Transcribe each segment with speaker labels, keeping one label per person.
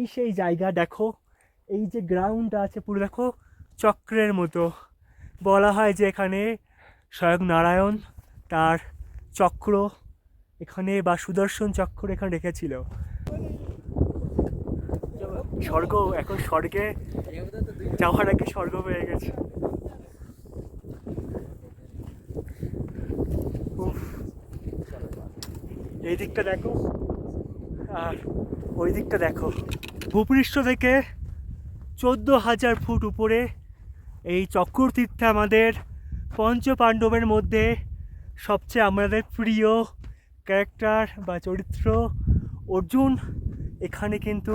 Speaker 1: এই সেই জায়গা, দেখো। এই যে গ্রাউন্ড আছে, পুরো দেখো, চক্রের মতো। বলা হয় যে এখানে স্বয়ং নারায়ণ তার চক্র এখানে বা সুদর্শন চক্র এখানে রেখেছিল। স্বর্গ, এখন স্বর্গে যাওয়ার আগে স্বর্গ হয়ে গেছে। এই দিকটা দেখো। আর ওই দিকটা দেখো। ভূপৃষ্ঠ থেকে চোদ্দ হাজার ফুট উপরে এই চক্র তীর্থে আমাদের পঞ্চ পাণ্ডবের মধ্যে সবচেয়ে আমাদের প্রিয় ক্যারেক্টার বা চরিত্র অর্জুন এখানে কিন্তু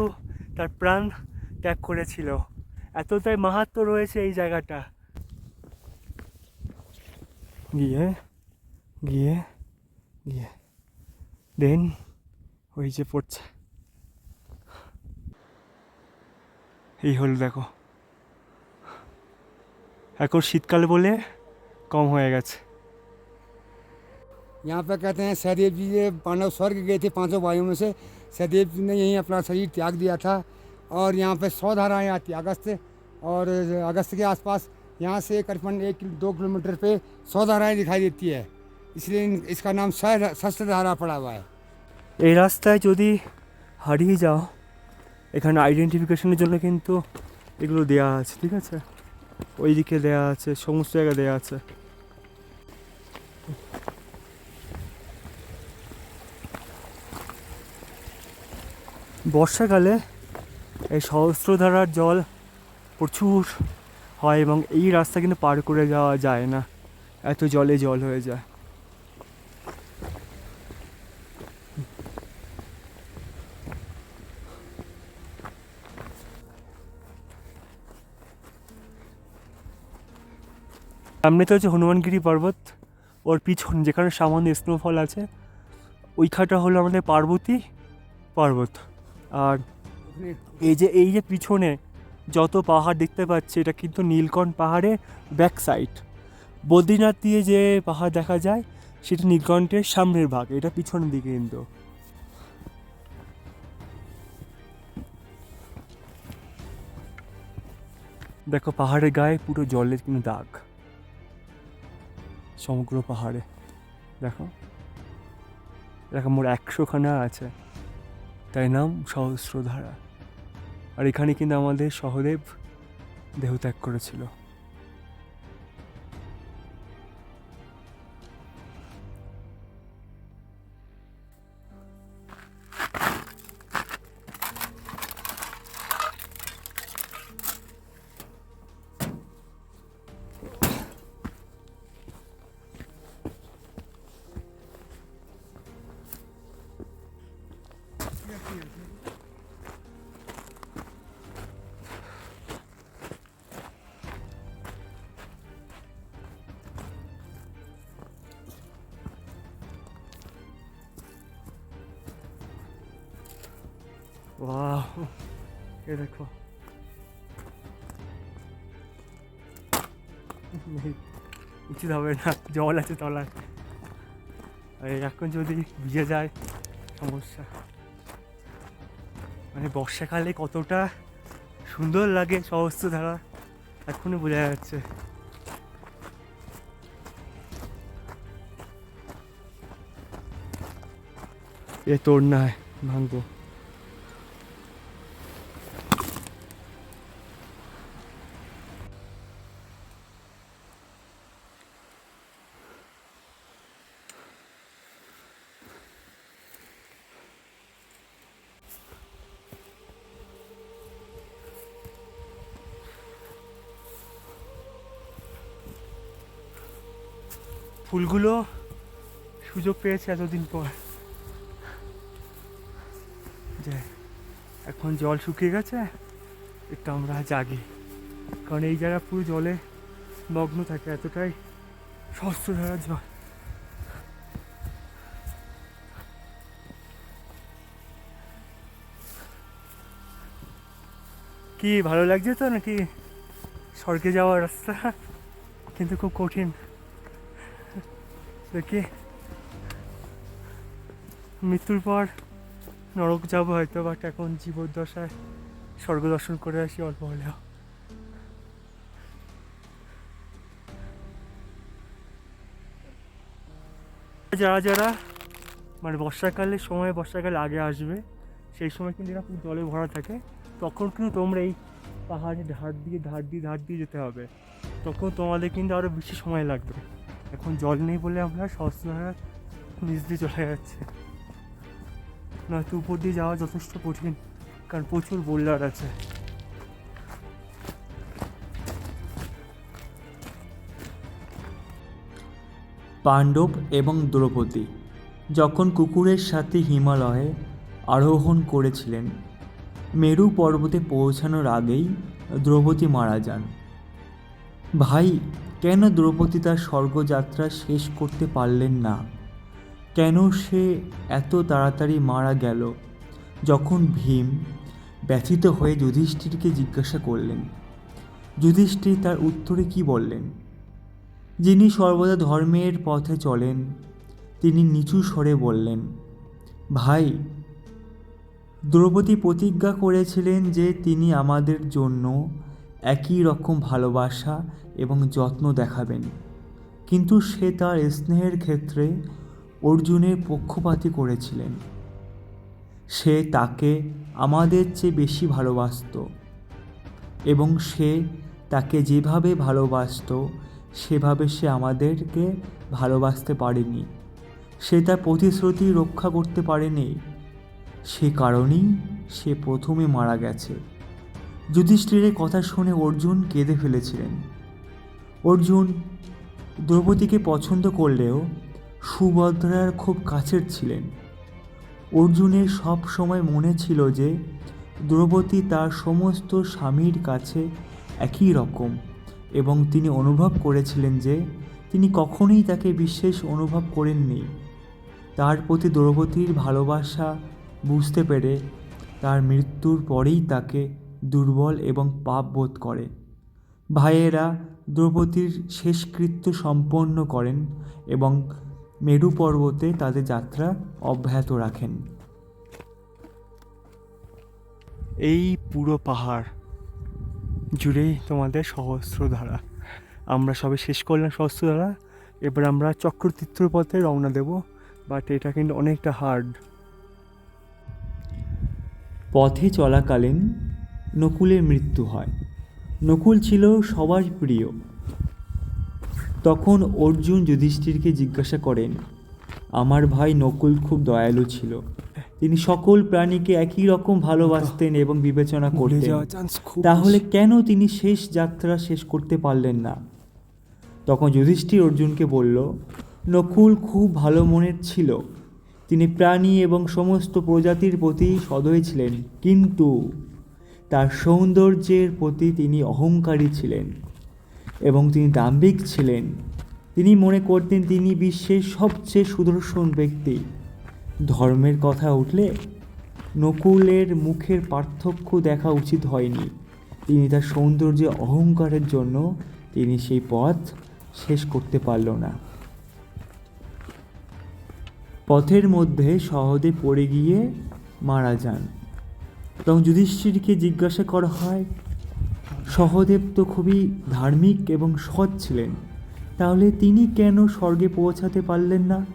Speaker 1: তার প্রাণ ত্যাগ করেছিল। এতটাই মাহাত্ম রয়েছে এই জায়গাটা। গিয়ে গিয়ে গিয়ে। দেন ওই যে পড়ছে এই হলো দেখো এখন শীতকাল বলে কম হয়ে গেছে
Speaker 2: यहाँ पे कहते हैं सहदेव जी ये पांडव स्वर्ग गए थे पांचों भाइयों में से सहदेव जी ने यहीं अपना शरीर त्याग दिया था और यहाँ पे सौ धाराएँ आती हैं अगस्त और अगस्त के आसपास यहाँ से करीबन एक किलो- दो किलोमीटर पे सौ धाराएँ दिखाई देती है इसलिए इन- इसका नाम सह- शस्त्र धारा पड़ा हुआ है
Speaker 1: এই রাস্তায় যদি হারিয়ে যাও, এখানে আইডেন্টিফিকেশনের জন্য কিন্তু এগুলো দেয়া আছে, ঠিক আছে? ওইদিকে দেয়া আছে, সমস্ত জায়গায় দেয়া আছে। বর্ষাকালে এই সহস্রধারার জল প্রচুর হয় এবং এই রাস্তা কিন্তু পার করে যাওয়া যায় না। এত জলে জল হয়ে যায়। সামনেতে হচ্ছে হনুমানগিরি পর্বত, ওর পিছন যেখানে সামান্য স্নোফল আছে, ওইখানটা হলো আমাদের পার্বতী পর্বত। আর এই যে এই যে পিছনে যত পাহাড় দেখতে পাচ্ছি, এটা কিন্তু নীলকণ্ঠ পাহাড়ের ব্যাক সাইড বদ্রীনাথ দিয়ে যে পাহাড় দেখা যায়, সেটা নীলকণ্ঠের সামনের ভাগ, এটা পিছনের দিকে কিন্তু। দেখো পাহাড়ের গায়ে পুরো জলের কিন্তু দাগ। সমগ্র পাহাড়ে। দেখো। দেখো, মোট একশোখানা আছে। তাই নাম সহস্রধারা। আর এখানে কিন্তু আমাদের সহদেব দেহত্যাগ করেছিল। ওয়াও এ দেখো। উচিত হবে না, জল আছে তলায়। এখন যদি ভিজে যায়, সমস্যা। মানে বর্ষাকালে কতটা সুন্দর লাগে সহস্র ধারা এখনই বোঝা যাচ্ছে। এ তোর নাই ভাঙবো। ফুলগুলো সুযোগ পেয়েছে এতদিন পর। যে এখন জল শুকিয়ে গেছে, একটু আমরা জাগি। কারণ এই জায়গা পুরো জলে মগ্ন থাকে, এতটাই সস্ত্র ধারা জল। কি, ভালো লাগছে তো নাকি? স্বর্গে যাওয়ার রাস্তা, কিন্তু খুব কঠিন। দেখি। মৃত্যুর পর নরক যাব হয়তো বাট এখন জীবদ্দশায় স্বর্গ দর্শন করে আসি অল্প হলেও। যারা যারা মানে বর্ষাকালের সময়, বর্ষাকাল আগে আসবে, সেই সময় কিন্তু এরা জলে ভরা থাকে, তখন কিন্তু তোমরা এই পাহাড়ের ধার দিয়ে ধার দিয়ে ধার দিয়ে যেতে হবে। তখন তোমাদের কিন্তু আরও বেশি সময় লাগবে। এখন জল নেই বলে আমরা সহস্রধারার নিচ দিয়ে চলে যাচ্ছে। নয়তো উপর দিয়ে যাওয়া যথেষ্ট কঠিন, কারণ প্রচুর বোল্ডার আছে।
Speaker 3: পাণ্ডব এবং দ্রৌপদী যখন কুকুরের সাথে হিমালয়ে আরোহণ করেছিলেন, মেরু পর্বতে পৌঁছানোর আগেই দ্রৌপদী মারা যান। ভাই কেন দ্রৌপদী তার স্বর্গযাত্রা শেষ করতে পারলেন না? কেন সে এত তাড়াতাড়ি মারা গেল? যখন ভীম ব্যথিত হয়ে যুধিষ্ঠিরকে জিজ্ঞাসা করলেন, যুধিষ্ঠির তার উত্তরে কি বললেন? যিনি সর্বদা ধর্মের পথে চলেন, তিনি নিচু স্বরে বললেন, ভাই, দ্রৌপদী প্রতিজ্ঞা করেছিলেন যে তিনি আমাদের জন্য একই রকম ভালোবাসা এবং যত্ন দেখাবেন। কিন্তু সে তার স্নেহের ক্ষেত্রে অর্জুনের পক্ষপাতী করেছিলেন। সে তাকে আমাদের চেয়ে বেশি ভালোবাসতো এবং সে তাকে যেভাবে ভালোবাসতো, সেভাবে সে আমাদেরকে ভালোবাসতে পারেনি। সে তার প্রতিশ্রুতি রক্ষা করতে পারেনি। সে কারণেই সে প্রথমে মারা গেছে। যুধিষ্ঠিরের কথা শুনে অর্জুন কেঁদে ফেলেছিলেন। অর্জুন দ্রৌপদীকে পছন্দ করলেও সুভদ্রার খুব কাছের ছিলেন। অর্জুনের সব সময় মনে ছিল যে দ্রৌপদী তার সমস্ত স্বামীর কাছে একই রকম এবং তিনি অনুভব করেছিলেন যে তিনি কখনোই তাকে বিশেষ অনুভব করেননি। তার প্রতি দ্রৌপদীর ভালোবাসা বুঝতে পেরে তার মৃত্যুর পরেই তাকে দুর্বল এবং পাপ বোধ করে। ভাইয়েরা দ্রৌপদীর শেষকৃত্য সম্পন্ন করেন এবং মেরু পর্বতে তাদের যাত্রা অব্যাহত রাখেন।
Speaker 1: এই পুরো পাহাড় জুড়েই তোমাদের সহস্রধারা। আমরা সবে শেষ করলাম সহস্রধারা। এবার আমরা চক্রতীর্থ পথে রওনা দেব বাট এটা কিন্তু অনেকটা হার্ড
Speaker 3: পথে চলাকালীন নকুলের মৃত্যু হয়। নকুল ছিল সবার প্রিয়। তখন অর্জুন যুধিষ্ঠিরকে জিজ্ঞাসা করেন আমার ভাই নকুল খুব দয়ালু ছিল। তিনি সকল প্রাণীকে একই রকম ভালোবাসতেন এবং বিবেচনা করতেন। তাহলে কেন তিনি শেষ যাত্রা শেষ করতে পারলেন না? তখন যুধিষ্ঠির অর্জুনকে বলল নকুল খুব ভালো মনের ছিল। তিনি প্রাণী এবং সমস্ত প্রজাতির প্রতি সদয় ছিলেন। কিন্তু তার সৌন্দর্যের প্রতি তিনি অহংকারী ছিলেন এবং তিনি দাম্ভিক ছিলেন। তিনি মনে করতেন তিনি বিশ্বের সবচেয়ে সুদর্শন ব্যক্তি। ধর্মের কথা উঠলে নকুলের মুখের পার্থক্য দেখা উচিত হয়নি। তিনি তার সৌন্দর্যে অহংকারের জন্য তিনি সেই পথ শেষ করতে পারল না। পথের মধ্যে সহদে পড়ে গিয়ে মারা যান। তখন যুধিষ্ঠিরকে জিজ্ঞাসা করা হয় সহদেব তো খুবই ধার্মিক এবং সৎ ছিলেন তাহলে তিনি কেন স্বর্গে পৌঁছাতে পারলেন না?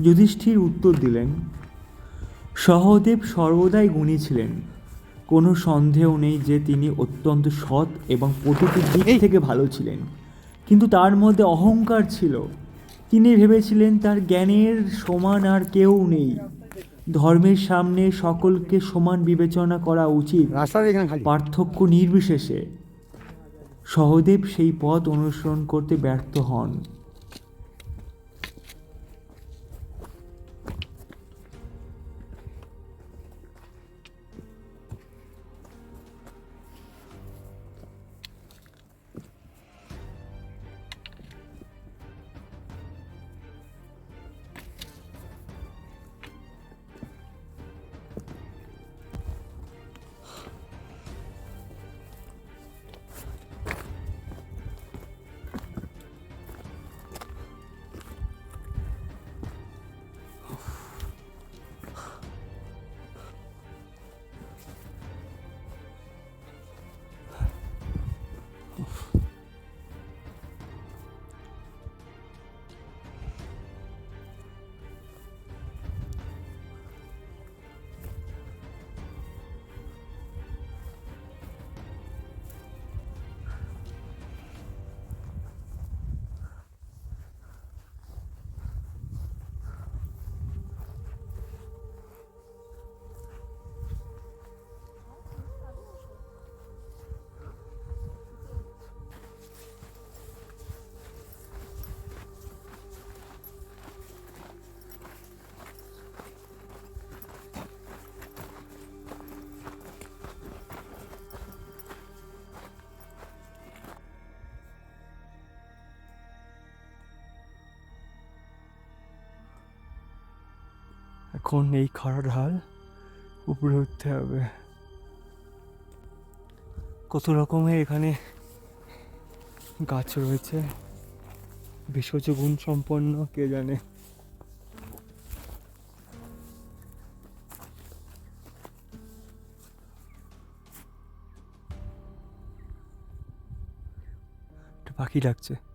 Speaker 3: যুধিষ্ঠির উত্তর দিলেন সহদেব সর্বদাই গুণী ছিলেন। কোনো সন্দেহ নেই যে তিনি অত্যন্ত সৎ এবং প্রতিটি দিক থেকে ভালো ছিলেন। কিন্তু তার মধ্যে অহংকার ছিল। তিনি ভেবেছিলেন তার জ্ঞানের সমান আর কেউ নেই। ধর্মের সামনে সকলকে সমান বিবেচনা করা উচিত। পার্থক্য নির্বিশেষে। সহদেব সেই পথ অনুসরণ করতে ব্যর্থ হন। Oof.
Speaker 1: এখন এই খাড়া ঢাল উপরে উঠতে হবে। কত রকমের এখানে গাছ রয়েছে। ভেষজ গুণ সম্পন্ন, কে জানে? পাখি ডাকছে।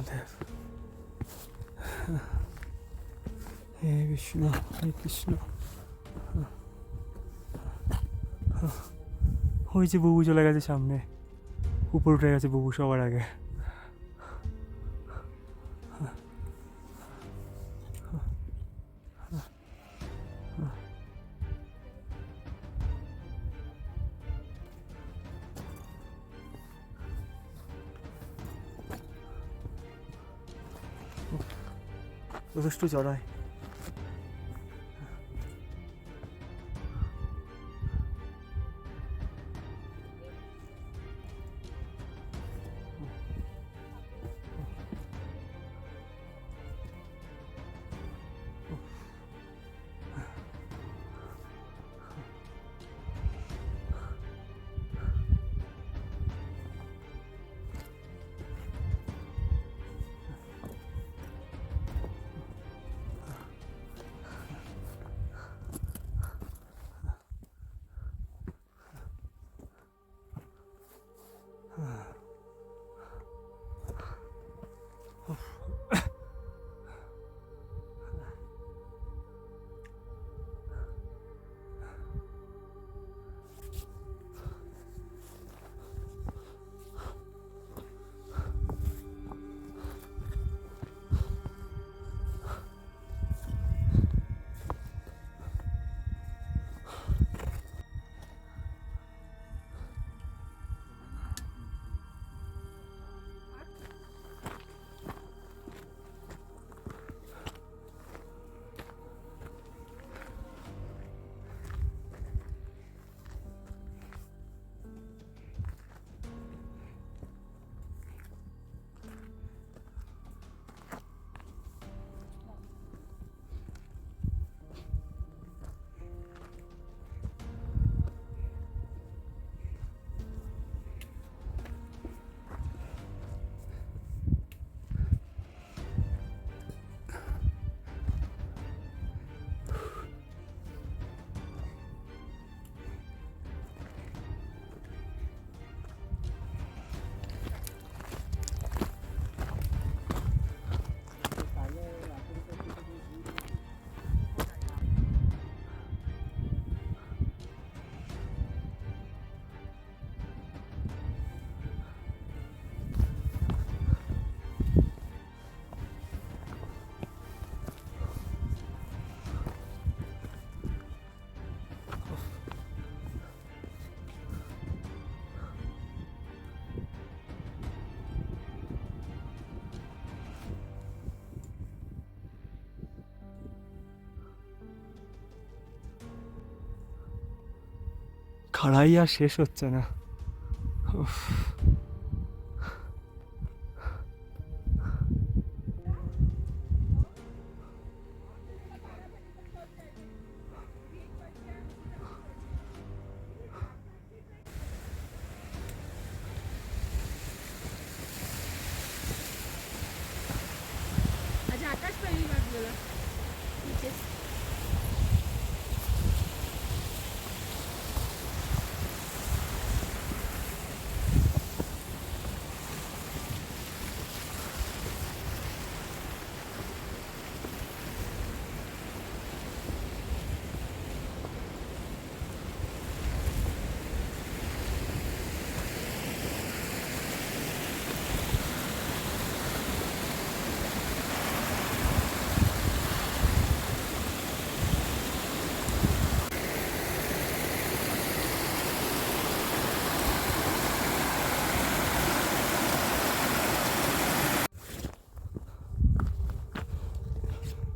Speaker 1: মহাদেব হে কৃষ্ণ হে কৃষ্ণ ওই যে বুবু চলে গেছে সামনে। উপর উঠে গেছে বুবু সবার আগে। Chú. যথেষ্ট চড়ায় খাড়াই আর শেষ হচ্ছে না।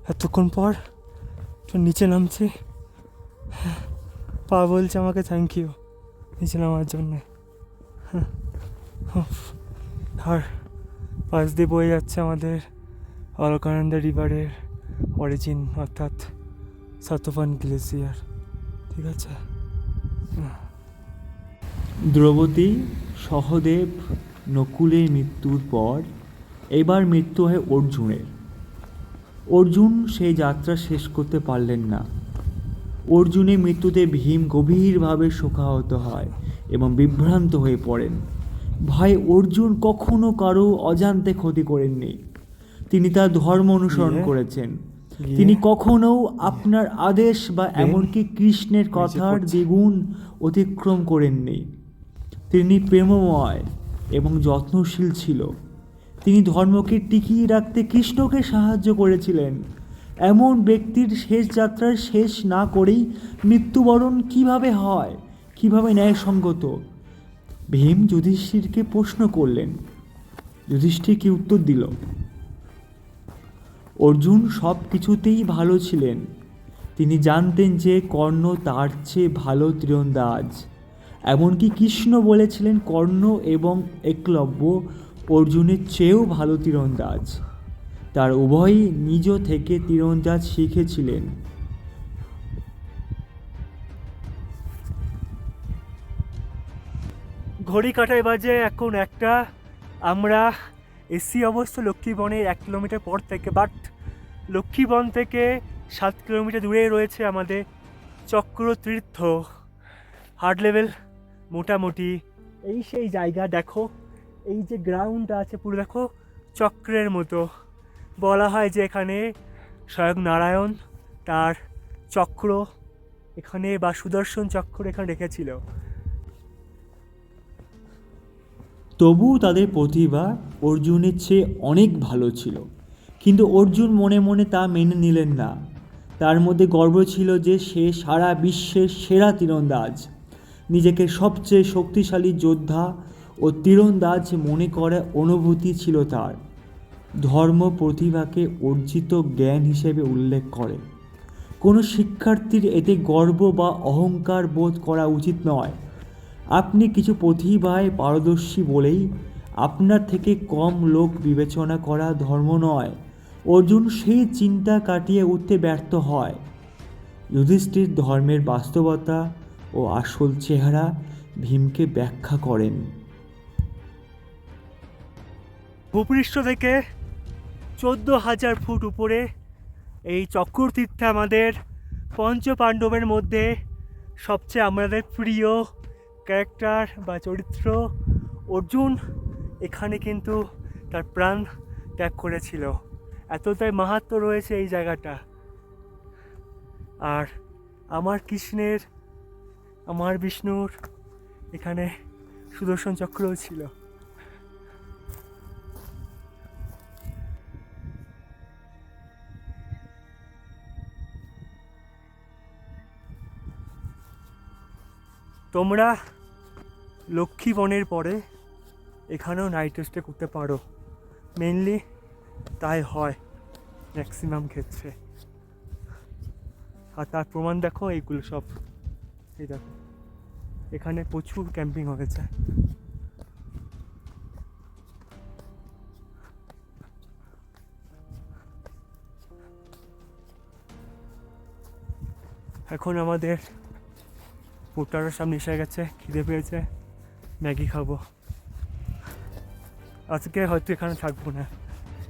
Speaker 1: এতক্ষণ পর তো নিচে নামছি। পা বলছে আমাকে থ্যাংক ইউ নিচে নামার জন্যে। আর পাশ দিয়ে বয়ে যাচ্ছে আমাদের অলকানন্দা রিভারের অরিজিন অর্থাৎ সাতোফান গ্লেসিয়ার। ঠিক আছে?
Speaker 3: দ্রৌপদী সহদেব নকুলের মৃত্যুর পর এবার মৃত্যু হয় অর্জুনের। অর্জুন সেই যাত্রা শেষ করতে পারলেন না। অর্জুনের মৃত্যুতে ভীম গভীরভাবে শোকাহত হয় এবং বিভ্রান্ত হয়ে পড়েন। ভাই অর্জুন কখনো কারও অজান্তে ক্ষতি করেননি। তিনি তার ধর্ম অনুসরণ করেছেন। তিনি কখনো আপনার আদেশ বা এমনকি কৃষ্ণের কথার। দ্বিগুণ অতিক্রম করেননি। তিনি প্রেমময় এবং যত্নশীল ছিল। তিনি ধর্মকে টিকিয়ে রাখতে কৃষ্ণকে সাহায্য করেছিলেন। এমন ব্যক্তির শেষ যাত্রা শেষ না করেই মৃত্যুবরণ কীভাবে হয়, কীভাবে ন্যায়সঙ্গত? ভীম যুধিষ্ঠিরকে প্রশ্ন করলেন। যুধিষ্ঠির কি উত্তর দিল? অর্জুন সব কিছুতেই ভালো ছিলেন। তিনি জানতেন যে কর্ণ তার চেয়ে ভালো তীরন্দাজ। এমনকি কৃষ্ণ বলেছিলেন কর্ণ এবং একলব্য অর্জুনের চেয়েও ভালো তীরন্দাজ। তার উভয়ই নিজ থেকে তীরন্দাজ শিখেছিলেন।
Speaker 1: ঘড়ি কাটায় বাজে এখন একটা। আমরা এসি অবশ্য লক্ষ্মীবনের এক কিলোমিটার পর থেকে বাট লক্ষ্মীবন থেকে সাত কিলোমিটার দূরে রয়েছে আমাদের চক্রতীর্থ। হার্ড লেভেল মোটামুটি এই সেই জায়গা, দেখো। এই যে গ্রাউন্ড আছে, পুরো দেখো, চক্রের মতো। বলা হয় যে এখানে স্বয়ং নারায়ণ তার চক্র, এখানে বা সুদর্শন চক্র এখানে রেখেছিল।
Speaker 3: তবুও তাদের প্রতিভা অর্জুনের চেয়ে অনেক ভালো ছিল। কিন্তু অর্জুন মনে মনে তা মেনে নিলেন না। তার মধ্যে গর্ব ছিল যে সে সারা বিশ্বের সেরা তীরন্দাজ। নিজেকে সবচেয়ে শক্তিশালী যোদ্ধা ও তীরন্দাজ মনে করার অনুভূতি ছিল তার। ধর্ম প্রতিভাকে অর্জিত জ্ঞান হিসেবে উল্লেখ করে। কোনো শিক্ষার্থীর এতে গর্ব বা অহংকার বোধ করা উচিত নয়। আপনি কিছু প্রতিভায় পারদর্শী বলেই আপনার থেকে কম লোক বিবেচনা করা ধর্ম নয়। অর্জুন সেই চিন্তা কাটিয়ে উঠতে ব্যর্থ হয়। যুধিষ্ঠির ধর্মের বাস্তবতা ও আসল চেহারা ভীমকে ব্যাখ্যা করেন।
Speaker 1: ভূপৃষ্ঠ থেকে চোদ্দ হাজার ফুট উপরে এই চক্রতীর্থে আমাদের পঞ্চ পাণ্ডবের মধ্যে সবচেয়ে আমাদের প্রিয় ক্যারেক্টার বা চরিত্র অর্জুন এখানে কিন্তু তার প্রাণ ত্যাগ করেছিল। এতটাই মাহাত্ম রয়েছে এই জায়গাটা। আর আমার কৃষ্ণের, আমার বিষ্ণুর এখানে সুদর্শন চক্রও ছিল। তোমরা লক্ষ্মী বনের পরে এখানেও নাইট স্টে করতে পারো। মেনলি তাই হয় ম্যাক্সিমাম ক্ষেত্রে। আর তার প্রমাণ দেখো, এইগুলো সব। এই দেখো। এখানে প্রচুর ক্যাম্পিং হয়েছে। এখন আমাদের পোটারের সামনে এসে গেছে, খিদে পেয়েছে। ম্যাগি খাব। আজকে হয়তো এখানে থাকব না,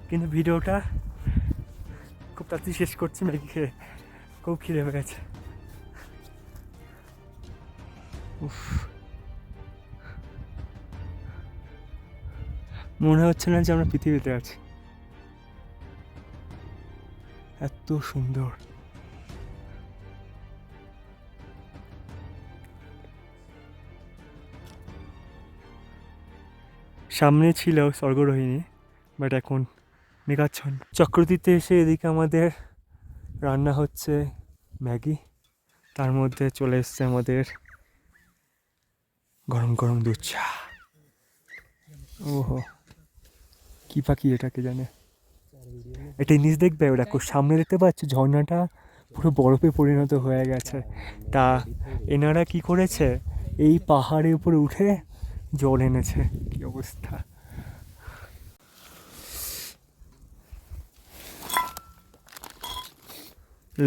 Speaker 1: কিন্তু ভিডিওটা খুব তাড়াতাড়ি শেষ করছি ম্যাগি খেয়ে। খুব খিদে পেয়ে গেছে উফ। মনে হচ্ছে না যে আমরা পৃথিবীতে আছি। এত সুন্দর। সামনে ছিল স্বর্গরোহিণী বাট এখন মেঘাচ্ছন্ন। চক্রতীর্থে এসে এদিকে আমাদের রান্না হচ্ছে ম্যাগি। তার মধ্যে চলে এসছে আমাদের গরম গরম দুধ চা। ওহো, কি পাখি এটাকে জানে? এটা নিচ দেখবে? দেখো সামনে দেখতে পাচ্ছ, ঝর্ণাটা পুরো বরফে পরিণত হয়ে গেছে। তা এনারা কি করেছে? এই পাহাড়ের উপরে উঠে জল এনেছে। কি অবস্থা?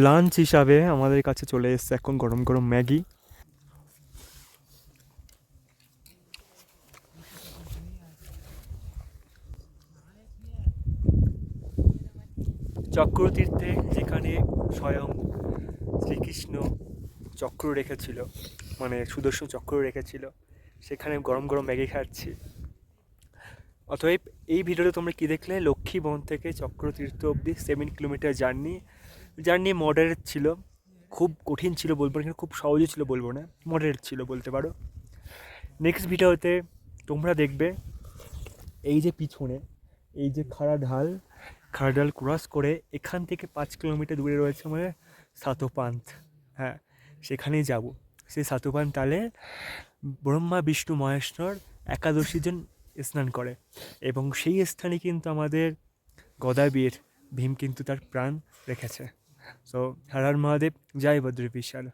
Speaker 1: লাঞ্চ হিসাবে আমাদের কাছে চলে এসছে এখন গরম গরম ম্যাগি। চক্রতীর্থে যেখানে স্বয়ং শ্রীকৃষ্ণ চক্র রেখেছিল মানে সুদর্শন চক্র রেখেছিল সেখানে গরম গরম ম্যাগি খাচ্ছি। অতএব এই ভিডিওতে তোমরা কি দেখলে? লক্ষ্মীবন থেকে চক্রতীর্থ অবধি seven kilometre journey journey moderate ছিল। খুব কঠিন ছিল বলব না খুব সহজও ছিল বলব না। মডারেট ছিল বলতে পারো। নেক্সট ভিডিওতে তোমরা দেখবে এই যে পিছনে, এই যে খাড়া ঢাল খাড়া ঢাল ক্রস করে এখান থেকে পাঁচ কিলোমিটার দূরে রয়েছে মানে সাতোপান্থ হ্যাঁ সেখানেই যাব। সেই সাতোপান্থ তালে ব্রহ্মা, বিষ্ণু, মহেশ্বর একাদশী দিন স্নান করে এবং সেই স্থানে কিন্তু আমাদের গদাবীর ভীম কিন্তু তার প্রাণ রেখেছে। সো হর মহাদেব, জয় বদ্র বিশাল